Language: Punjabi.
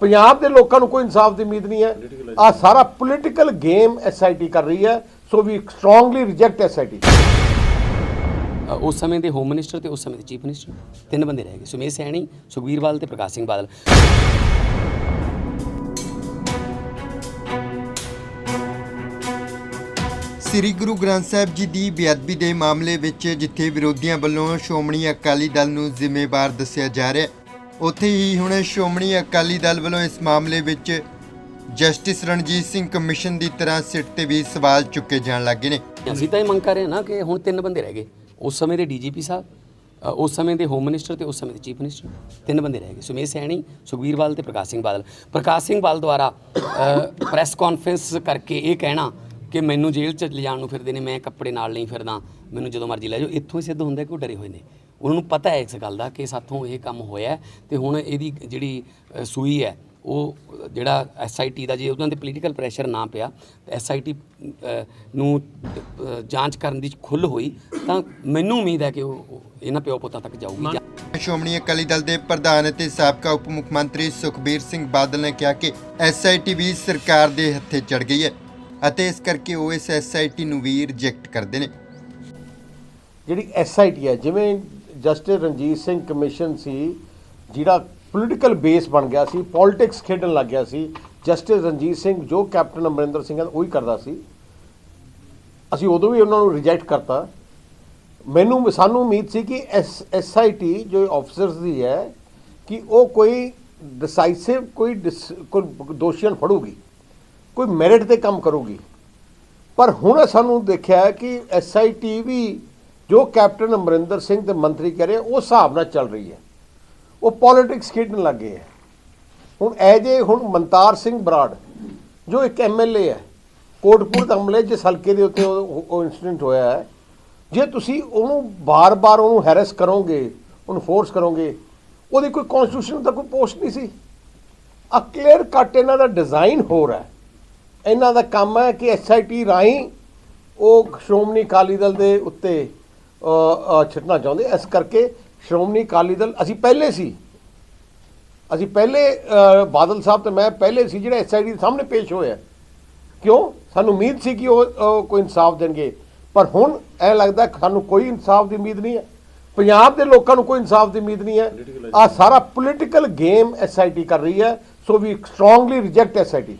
ਪੰਜਾਬ ਦੇ ਲੋਕਾਂ ਨੂੰ ਕੋਈ ਇਨਸਾਫ ਦੀ ਉਮੀਦ ਨਹੀਂ ਹੈ। ਆ ਸਾਰਾ ਪੋਲੀਟੀਕਲ ਗੇਮ ਐਸਆਈਟੀ ਕਰ ਰਹੀ ਹੈ। So we strongly reject SIT ਉਸ ਸਮੇਂ ਦੇ ਹੋਮ ਮਿਨਿਸਟਰ ਤੇ ਉਸ ਸਮੇਂ ਦੇ ਚੀਫ ਮਿਨਿਸਟਰ ਤਿੰਨ ਬੰਦੇ ਰਹਿ ਗਏ। ਸੁਮੇਸ਼ ਸੈਣੀ ਸੁਖਬੀਰ ਬਾਦਲ ਤੇ ਪ੍ਰਕਾਸ਼ ਸਿੰਘ ਬਾਦਲ। ਸ੍ਰੀ ਗੁਰੂ ਗ੍ਰੰਥ ਸਾਹਿਬ ਜੀ ਦੀ ਬੇਅਦਬੀ ਦੇ ਮਾਮਲੇ ਵਿੱਚ ਜਿੱਥੇ ਵਿਰੋਧੀਆਂ ਵੱਲੋਂ ਸ਼੍ਰੋਮਣੀ ਅਕਾਲੀ ਦਲ ਨੂੰ ਜ਼ਿੰਮੇਵਾਰ ਦੱਸਿਆ ਜਾ ਰਿਹਾ ਹੈ ਉੱਥੇ ਹੀ ਹੁਣ ਸ਼੍ਰੋਮਣੀ ਅਕਾਲੀ ਦਲ ਵੱਲੋਂ ਇਸ ਮਾਮਲੇ ਵਿੱਚ ਜਸਟਿਸ ਰਣਜੀਤ ਸਿੰਘ ਕਮਿਸ਼ਨ ਦੀ ਤਰ੍ਹਾਂ ਸਿੱਟ ਤੇ ਵੀ ਸਵਾਲ ਚੁੱਕੇ ਜਾਣ ਲੱਗੇ ਨੇ। ਅਸੀਂ ਤਾਂ ਇਹ ਮੰਗ ਕਰ ਰਹੇ ਹਾਂ ਨਾ ਕਿ ਹੁਣ ਤਿੰਨ ਬੰਦੇ ਰਹਿ ਗਏ। ਉਸ ਸਮੇਂ ਦੇ ਡੀਜੀਪੀ ਸਾਹਿਬ ਅ, ਉਸ ਸਮੇਂ ਦੇ ਹੋਮ ਮਿਨਿਸਟਰ ਤੇ ਉਸ ਸਮੇਂ ਦੇ ਚੀਫ ਮਿਨਿਸਟਰ ਤਿੰਨ ਬੰਦੇ ਰਹਿ ਗਏ। ਸੁਮੇਸ਼ ਸੈਣੀ ਸੁਖਬੀਰ ਬਾਦਲ ਤੇ ਪ੍ਰਕਾਸ਼ ਸਿੰਘ ਬਾਦਲ। ਪ੍ਰਕਾਸ਼ ਸਿੰਘ ਬਾਦਲ ਦੁਆਰਾ ਪ੍ਰੈਸ ਕਾਨਫਰੰਸ ਕਰਕੇ ਇਹ ਕਹਿਣਾ ਕਿ ਮੈਨੂੰ ਜੇਲ੍ਹ 'ਚ ਲਿਜਾਣ ਨੂੰ ਫਿਰਦੇ ਨੇ ਮੈਂ ਕੱਪੜੇ ਨਾਲ ਨਹੀਂ ਫਿਰਦਾ ਮੈਨੂੰ ਜਦੋਂ ਮਰਜ਼ੀ ਲੈ ਜਾਓ। ਇੱਥੋਂ ਹੀ ਸਿੱਧ ਹੁੰਦਾ ਕਿ ਉਹ ਡਰੇ ਹੋਏ ਨੇ। ਉਹਨਾਂ ਨੂੰ ਪਤਾ ਹੈ ਇਸ ਗੱਲ ਦਾ ਕਿ ਸਾਥੋਂ ਇਹ ਕੰਮ ਹੋਇਆ ਤੇ ਹੁਣ ਇਹਦੀ ਜਿਹੜੀ ਸੂਈ ਹੈ ਉਹ ਜਿਹੜਾ ਐਸਆਈਟੀ ਦਾ ਜੇ ਉਹਨਾਂ ਤੇ ਪੋਲੀਟੀਕਲ ਪ੍ਰੈਸ਼ਰ ਨਾ ਪਿਆ ਐਸਆਈਟੀ ਨੂੰ ਜਾਂਚ ਕਰਨ ਦੀ ਖੁੱਲ੍ਹ ਹੋਈ ਤਾਂ ਮੈਨੂੰ ਉਮੀਦ ਹੈ ਕਿ ਉਹ ਇਹਨਾਂ ਪਿਓ ਪੁੱਤਾਂ ਤੱਕ ਜਾਊਗੀ। ਸ਼੍ਰੋਮਣੀ ਅਕਾਲੀ ਦਲ ਦੇ ਪ੍ਰਧਾਨ ਅਤੇ ਸਾਬਕਾ ਉਪ ਮੁੱਖ ਮੰਤਰੀ ਸੁਖਬੀਰ ਸਿੰਘ ਬਾਦਲ ਨੇ ਕਿਹਾ ਕਿ ਐਸਆਈਟੀ ਵੀ ਸਰਕਾਰ ਦੇ ਹੱਥੇ ਚੜ ਗਈ ਹੈ ਅਤੇ ਇਸ ਕਰਕੇ ਉਹ ਇਸ ਐਸਆਈਟੀ ਨੂੰ ਵੀ ਰਿਜੈਕਟ ਕਰਦੇ ਨੇ। ਜਿਹੜੀ ਐਸਆਈਟੀ ਹੈ ਜਿਵੇਂ ਜਸਟਿਸ ਰਣਜੀਤ ਸਿੰਘ ਕਮਿਸ਼ਨ ਸੀ, ਜਿਹੜਾ ਪੋਲੀਟੀਕਲ ਬੇਸ ਬਣ ਗਿਆ ਸੀ ਪੋਲਿਟਿਕਸ ਖੇਡਣ ਲੱਗ ਗਿਆ ਸੀ, ਜਸਟਿਸ ਰਣਜੀਤ ਸਿੰਘ ਜੋ ਕੈਪਟਨ ਅਮਰਿੰਦਰ ਸਿੰਘ ਹੈ, ਉਹੀ ਕਰਦਾ ਸੀ। ਅਸੀਂ ਉਦੋਂ ਵੀ ਉਹਨਾਂ ਨੂੰ ਰਿਜੈਕਟ ਕਰਤਾ। ਮੈਨੂੰ, ਸਾਨੂੰ ਉਮੀਦ ਸੀ ਕਿ ਐਸ ਐਸਆਈਟੀ ਜੋ ਆਫੀਸਰਸ ਦੀ ਹੈ, ਕਿ ਉਹ ਕੋਈ ਡਿਸਾਈਸਿਵ ਕੋਈ ਡਿਸ- ਕੋਈ ਦੋਸ਼ੀਆਂ ਨੂੰ ਫੜੂਗੀ, ਕੋਈ ਮੈਰਿਟ ਤੇ ਕੰਮ ਕਰੂਗੀ। ਪਰ ਹੁਣ ਸਾਨੂੰ ਦੇਖਿਆ ਹੈ ਕਿ ਐਸਆਈਟੀ ਵੀ ਜੋ ਕੈਪਟਨ ਅਮਰਿੰਦਰ ਸਿੰਘ ਤੇ ਮੰਤਰੀ ਕਹ ਰਹੇ ਉਹ ਹਿਸਾਬ ਨਾਲ ਚੱਲ ਰਹੀ ਹੈ। ਉਹ ਪੋਲਿਟਿਕਸ ਖੇਡਣ ਲੱਗੇ ਹੈ। ਹੁਣ ਐ ਜੇ ਹੁਣ ਮਨਤਾਰ ਸਿੰਘ ਬਰਾੜ, ਜੋ ਇੱਕ ਐਮਐਲਏ ਹੈ ਕੋਟਪੁਰ ਦਾ ਹਮਲੇ ਜਿਸ ਹਲਕੇ ਦੇ ਉੱਤੇ ਉਹ ਉਹ ਇਨਸੀਡੈਂਟ ਹੋਇਆ ਹੈ, ਜੇ ਤੁਸੀਂ ਉਹਨੂੰ ਬਾਰ-ਬਾਰ ਉਹਨੂੰ ਹੈਰਸ ਕਰੋਗੇ, ਉਹਨੂੰ ਫੋਰਸ ਕਰੋਗੇ, ਉਹਦੀ ਕੋਈ ਕਨਸਟੀਟਿਊਸ਼ਨ ਦਾ ਕੋਈ ਪੋਸਟ ਨਹੀਂ ਸੀ। ਆ ਕਲੀਅਰ ਕੱਟ ਇਹਨਾਂ ਦਾ ਡਿਜ਼ਾਈਨ ਹੋ ਰਿਹਾ ਹੈ। ਇਹਨਾਂ ਦਾ ਕੰਮ ਹੈ ਕਿ ਐਸਆਈਟੀ ਰਾਹੀਂ ਉਹ ਸ਼੍ਰੋਮਣੀ ਅਕਾਲੀ ਦਲ ਦੇ ਉੱਤੇ ਛਿੜਨਾ ਚਾਹੁੰਦੇ। ਇਸ ਕਰਕੇ ਸ਼੍ਰੋਮਣੀ ਅਕਾਲੀ ਦਲ ਅਸੀਂ ਪਹਿਲੇ ਸੀ। ਅਸੀਂ ਪਹਿਲੇ ਬਾਦਲ ਸਾਹਿਬ ਤੇ ਮੈਂ ਪਹਿਲੇ ਸੀ ਜਿਹੜੇ ਐਸਆਈਟੀ ਦੇ ਸਾਹਮਣੇ ਪੇਸ਼ ਹੋਏ ਆ ਕਿਉਂ? ਸਾਨੂੰ ਉਮੀਦ ਸੀ ਕਿ ਉਹ ਕੋਈ ਇਨਸਾਫ ਦੇਣਗੇ। ਪਰ ਹੁਣ ਐ ਲੱਗਦਾ ਸਾਨੂੰ ਕੋਈ ਇਨਸਾਫ ਦੀ ਉਮੀਦ ਨਹੀਂ ਹੈ। ਪੰਜਾਬ ਦੇ ਲੋਕਾਂ ਨੂੰ ਕੋਈ ਇਨਸਾਫ ਦੀ ਉਮੀਦ ਨਹੀਂ ਹੈ। ਆ ਸਾਰਾ ਪੋਲੀਟੀਕਲ ਗੇਮ ਐਸਆਈਟੀ ਕਰ ਰਹੀ ਹੈ। So we strongly reject SIT